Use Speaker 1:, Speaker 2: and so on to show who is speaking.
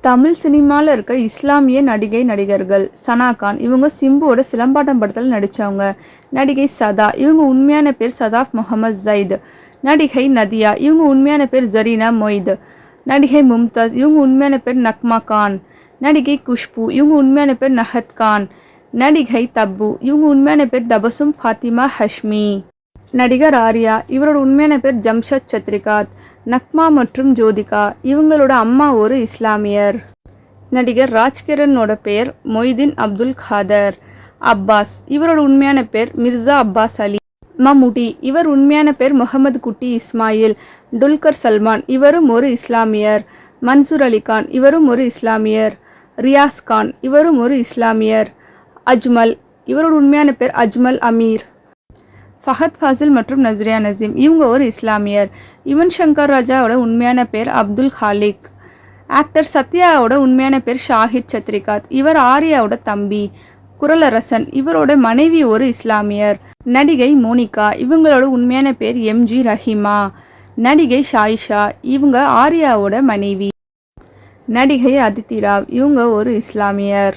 Speaker 1: தமிழ் சினிமாவில் இருக்க இஸ்லாமிய நடிகை நடிகர்கள் சனா கான் இவங்க சிம்புவோட சிலம்பாட்டம் படத்தில் நடித்தவங்க நடிகை சதா இவங்க உண்மையான பேர் சதாப் முகமது ஜைத். நடிகை நதியா இவங்க உண்மையான பேர் ஜரீனா மொய்த். நடிகை மும்தாஸ் இவங்க உண்மையான பேர் நக்மா கான். நடிகை குஷ்பு இவங்க உண்மையான பேர் நஹத் கான். நடிகை தப்பு இவங்க உண்மையான பேர் தபசும் ஃபாத்திமா ஹஷ்மி. நடிகர் ஆர்யா இவரோட உண்மையான பேர் ஜம்ஷத் சத்ரிகாத் நக்மா மற்றும் ஜோதிகா இவங்களோட அம்மா ஒரு இஸ்லாமியர். நடிகர் ராஜ்கிரனோட பெயர் மொய்தீன் அப்துல் காதர். அப்பாஸ் இவரோட உண்மையான பேர் மிர்சா அப்பாஸ் அலி. மம்முட்டி இவர் உண்மையான பேர் முகமது குட்டி இஸ்மாயில். டுல்கர் சல்மான் இவரும் ஒரு இஸ்லாமியர். மன்சூர் அலிகான் இவரும் ஒரு இஸ்லாமியர். ரியாஸ் கான் இவரும் ஒரு இஸ்லாமியர். அஜ்மல் இவரோட உண்மையான பேர் அஜ்மல் அமீர். ஃபஹத் ஃபாசில் மற்றும் நஸ்ரியா நசீம். இவங்க ஒரு இஸ்லாமியர். யுவன் சங்கர் ராஜாவோட உண்மையான பேர் அப்துல் ஹாலிக். ஆக்டர் சத்யாவோட உண்மையான பேர் ஷாஹித் சத்ரிகாத். இவர் ஆர்யாவோட தம்பி குரலரசன். இவரோட மனைவி ஒரு இஸ்லாமியர். நடிகை மோனிகா. இவங்களோட உண்மையான பேர் எம்ஜி ரஹிமா. நடிகை ஷாயிஷா. இவங்க ஆர்யாவோட மனைவி. நடிகை அதித்தி ராவ். இவங்க ஒரு இஸ்லாமியர்.